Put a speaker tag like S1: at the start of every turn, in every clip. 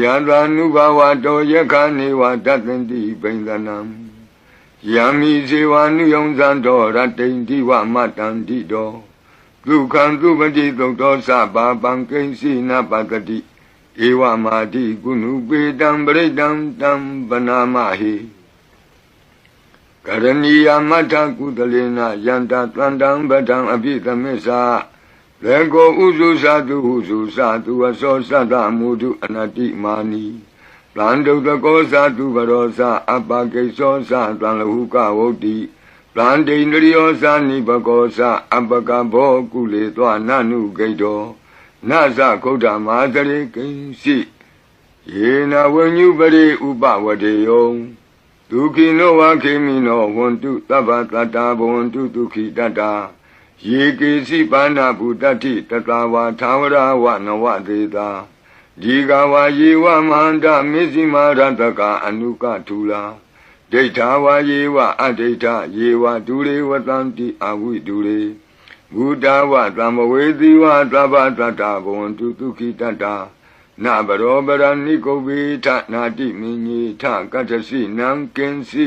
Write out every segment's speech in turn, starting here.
S1: ယတနုဘဝတောယခနေဝတတ္တန္တိပိန္ဒနံယမိဇေဝနုယုံဇံတော်ရတိန်တိဝမတန္တိတောဒုက္ခံသူပတိသုတ်တော်စပါပံကိဉ္စီနပတတိဧဝမာတိကုဏုပေတံပရိတံတံဗနာမဟိကရဏီယမထကုသလေနယန္တတန္တံပဒံအပိသမစ္ဆာ လေကိုဥစုသတုဟုစုသတုအစောသတ္တမုဒုအနတိမာနီတန်တုတကောသတုဘရောသအပကိသောသတံလဟုကဝုတ်တိတန်တိန္ဒရိယောသနိဘကောသအပကဘောကုလေသောနနုဂိတောနသခုဒ္ဓမာတရေကိဉ္စီယေနဝညုပရိဥပဝတေယောဒုခိနောဝခေမိနောဝန္တုသဗ္ဗတတ္တာဘဝန္တုဒုခိတတ္တာ ယေကေစီပါဏဗုတ္တိတတဝါသာဝရဝနဝသေတာဒီကဝါယေဝမဟန္တမေဇိမာရတကအနုကထူလာဒိဋ္ဌာဝါယေဝအဒိဋ္ဌယေဝဒုရေဝတံတိအဝိဒုရေဘုဒ္ဓဝသံမဝေသီဝသဗ္ဗတတ္တဘဝန္တုဒုခိတတ္တာနဘရောပရဏိကုဗေထနာတိမင်းကြီးထကတ္တစီနံကင်းစီ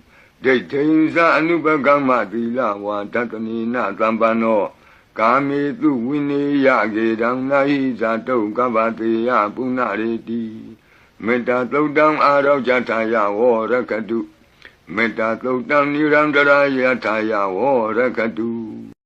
S1: ဒိဋ္ဌိသအနုပကမ္မသီလဝါဒတနိနသံပန္နောကာမေတုဝိနေယကေတံနာဟိဇာတုကဗ္ဗတေယပုဏ္ဏရေတိမေတ္တာသုတ်တံအာရောဇထာယဝရကတုမေတ္တာသုတ်တံနိရန္တရာယထာယဝရကတု